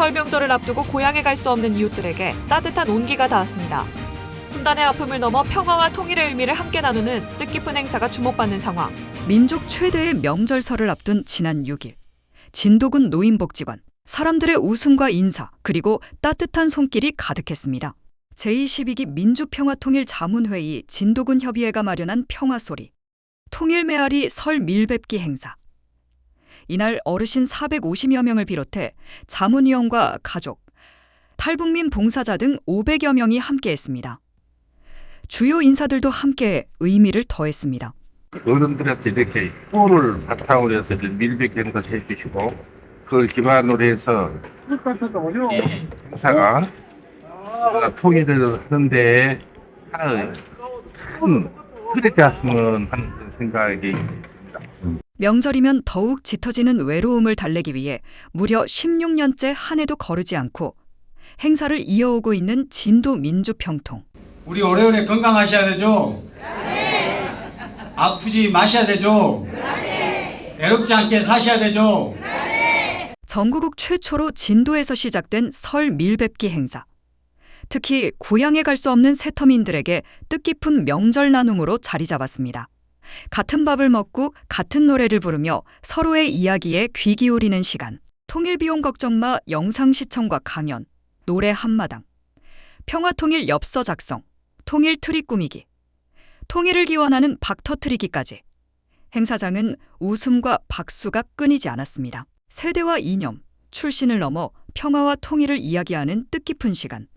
설 명절을 앞두고 고향에 갈 수 없는 이웃들에게 따뜻한 온기가 닿았습니다. 분단의 아픔을 넘어 평화와 통일의 의미를 함께 나누는 뜻깊은 행사가 주목받는 상황. 민족 최대의 명절설을 앞둔 지난 6일 진도군 노인복지관 사람들의 웃음과 인사 그리고 따뜻한 손길이 가득했습니다. 제22기 민주평화통일 자문회의 진도군 협의회가 마련한 평화소리 통일 메아리 설 밀뵙기 행사 이날 어르신 450여 명을 비롯해 자문위원과 가족, 탈북민 봉사자 등 500여 명이 함께했습니다. 주요 인사들도 함께 의미를 더했습니다. 어른들한테 이렇게 뽀를 바탕으로 해서 밀백 행사를 해주시고 그걸 기반으로 해서 이 행사가 통일을 하는데 하나의 큰 틀이 되었으면 하는 생각이 명절이면 더욱 짙어지는 외로움을 달래기 위해 무려 16년째 한 해도 거르지 않고 행사를 이어오고 있는 진도 민주평통. 우리 오래오래 건강하셔야 되죠? 아프지 마셔야 되죠? 외롭지 않게 사셔야 되죠? 전국국 최초로 진도에서 시작된 설 밀뵙기 행사. 특히 고향에 갈 수 없는 새터민들에게 뜻깊은 명절 나눔으로 자리 잡았습니다. 같은 밥을 먹고 같은 노래를 부르며 서로의 이야기에 귀 기울이는 시간. 통일 비용 걱정 마 영상 시청과 강연, 노래 한마당, 평화 통일 엽서 작성, 통일 트리 꾸미기, 통일을 기원하는 박 터 트리기까지. 행사장은 웃음과 박수가 끊이지 않았습니다. 세대와 이념, 출신을 넘어 평화와 통일을 이야기하는 뜻깊은 시간.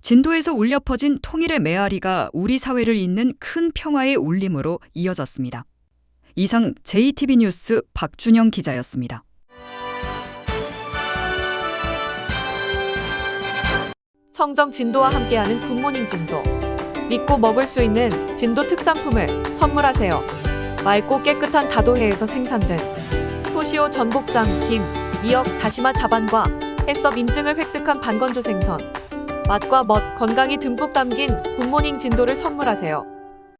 진도에서 울려 퍼진 통일의 메아리가 우리 사회를 잇는 큰 평화의 울림으로 이어졌습니다. 이상 JTB 뉴스 박준영 기자였습니다. 청정 진도와 함께하는 굿모닝 진도. 믿고 먹을 수 있는 진도 특산품을 선물하세요. 맑고 깨끗한 다도해에서 생산된 토시오 전복장, 김, 미역, 다시마 자반과 해썹 인증을 획득한 반건조 생선. 맛과 멋, 건강이 듬뿍 담긴 굿모닝 진도를 선물하세요.